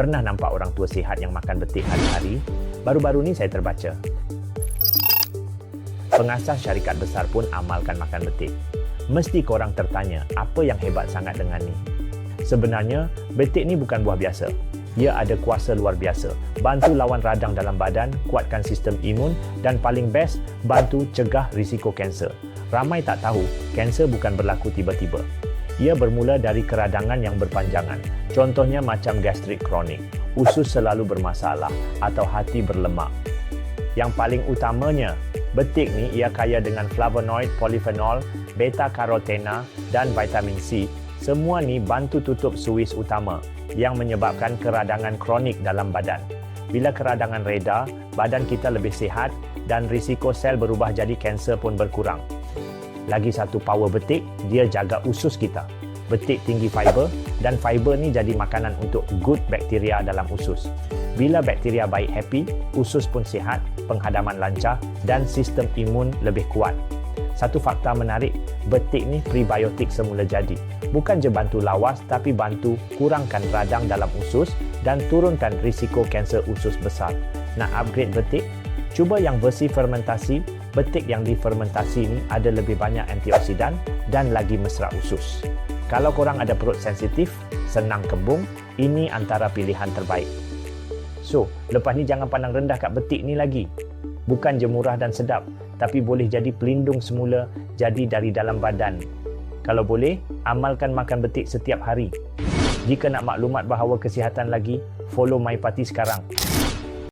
Pernah nampak orang tua sihat yang makan betik hari-hari? Baru-baru ni saya terbaca. Pengasas syarikat besar pun amalkan makan betik. Mesti korang tertanya, apa yang hebat sangat dengan ni? Sebenarnya, betik ni bukan buah biasa. Ia ada kuasa luar biasa. Bantu lawan radang dalam badan, kuatkan sistem imun dan paling best, bantu cegah risiko kanser. Ramai tak tahu, kanser bukan berlaku tiba-tiba. Ia bermula dari keradangan yang berpanjangan. Contohnya macam gastrik kronik, usus selalu bermasalah atau hati berlemak. Yang paling utamanya, betik ni ia kaya dengan flavonoid, polyphenol, beta-carotene dan vitamin C. Semua ni bantu tutup suis utama yang menyebabkan keradangan kronik dalam badan. Bila keradangan reda, badan kita lebih sihat dan risiko sel berubah jadi kanser pun berkurang. Lagi satu power betik, dia jaga usus kita. Betik tinggi fiber dan fiber ni jadi makanan untuk good bakteria dalam usus. Bila bakteria baik happy, usus pun sihat, penghadaman lancar dan sistem imun lebih kuat. Satu fakta menarik, betik ni prebiotik semula jadi. Bukan je bantu lawas tapi bantu kurangkan radang dalam usus dan turunkan risiko kanser usus besar. Nak upgrade betik? Cuba yang versi fermentasi. Betik yang difermentasi ni ada lebih banyak antioksidan dan lagi mesra usus. Kalau korang ada perut sensitif, senang kembung, ini antara pilihan terbaik. So, lepas ni jangan pandang rendah kat betik ni lagi. Bukan je murah dan sedap, tapi boleh jadi pelindung semula jadi dari dalam badan. Kalau boleh, amalkan makan betik setiap hari. Jika nak maklumat bahawa kesihatan lagi, follow My Party sekarang.